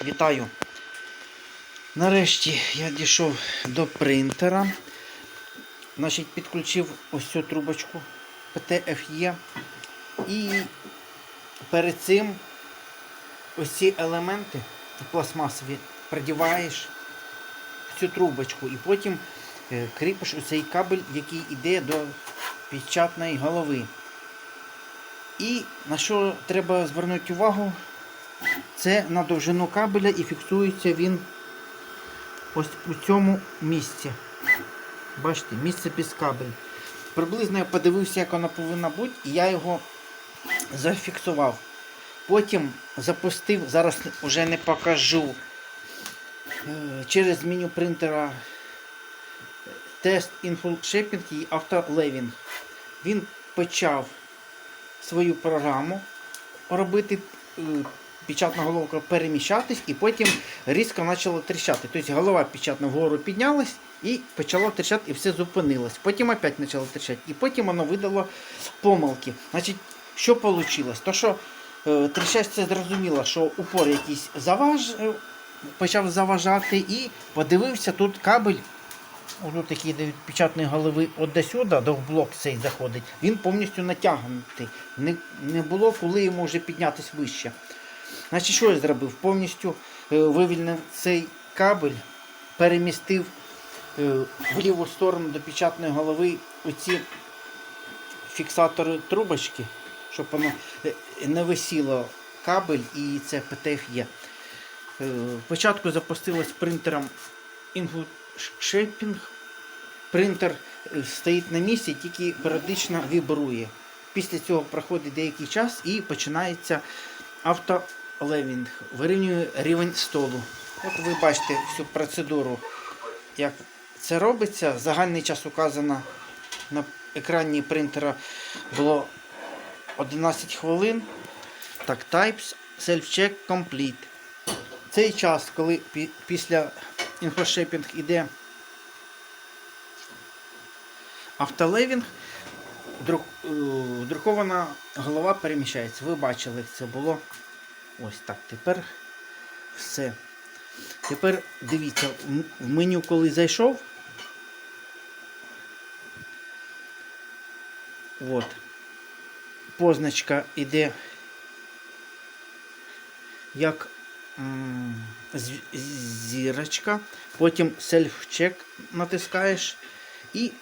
Вітаю. Нарешті я дійшов до принтера. Значить, підключив ось цю трубочку PTFE. І перед цим ось ці елементи пластмасові придіваєш в цю трубочку і потім е, кріпиш оцей кабель, який йде до печатної голови. І на що треба звернути увагу, це на довжину кабеля і фіксується він ось у цьому місці. Бачите, місце під кабель. Приблизно я подивився, як воно повинно бути, і я його зафіксував. Потім запустив, зараз вже не покажу е, через меню принтера тест Info Shaping і автолевінг. Він почав свою програму робити, е, печатна головка переміщатись і потім різко почала тріщати. Тобто голова печатна вгору піднялась і почало тріщати, і все зупинилось. Потім опять почало тріщати. І потім воно видало помилки. Значить, що вийшло? То, що е, тріщать, це зрозуміло, що упор якийсь заваж, е, почав заважати і подивився тут кабель. Ось такий від печатної голови от до сюди, до блок цей заходить, він повністю натягнутий. Не, не було коли йому вже піднятися вище. Значить, що я зробив? Повністю е, вивільнив цей кабель, перемістив е, в ліву сторону до печатної голови оці фіксатори трубочки, щоб воно е, не висіло кабель і це ПТФ є. Спочатку запустилось принтером InfoShaping. Принтер стоїть на місці, тільки періодично вібрує. Після цього проходить деякий час і починається автолевінг. Вирівнює рівень столу. От ви бачите всю процедуру, як це робиться. Загальний час указано на екрані принтера було 11 хвилин. Так, Types Self-Check Complete. Цей час, коли після інфошепінг іде автолевінг, друк, е, друкована голова переміщається. Ви бачили, як це було. Ось так. Тепер все. Тепер дивіться, в меню, коли зайшов. От. Позначка іде як зірочка, потім self-check натискаєш і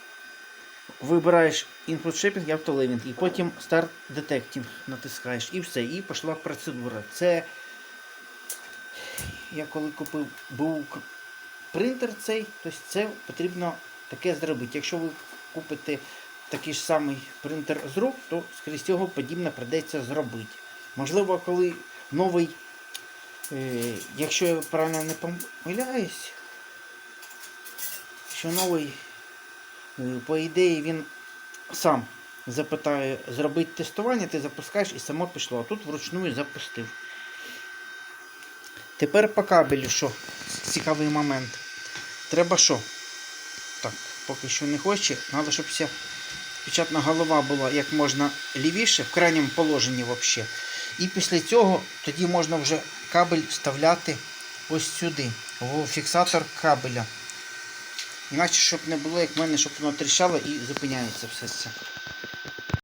вибираєш input shaping і автолевінг, і потім Start Detecting натискаєш і все, і пішла процедура. Це я коли купив був принтер цей, то це потрібно таке зробити. Якщо ви купите такий ж самий принтер з рук, то скрізь цього подібне придеться зробити. Можливо, коли новий Е, Якщо я правильно не помиляюсь, що новий, по ідеї, він сам запитає зробити тестування, ти запускаєш і само пішло. А тут вручну і запустив. Тепер по кабелю, що цікавий момент. Треба що? Так, поки що не хоче. Треба, щоб вся печатна голова була як можна лівіше, в крайньому положенні взагалі. І після цього тоді можна вже кабель вставляти ось сюди, в фіксатор кабеля. Іначе, щоб не було, як в мене, щоб воно тріщало і зупиняється все це.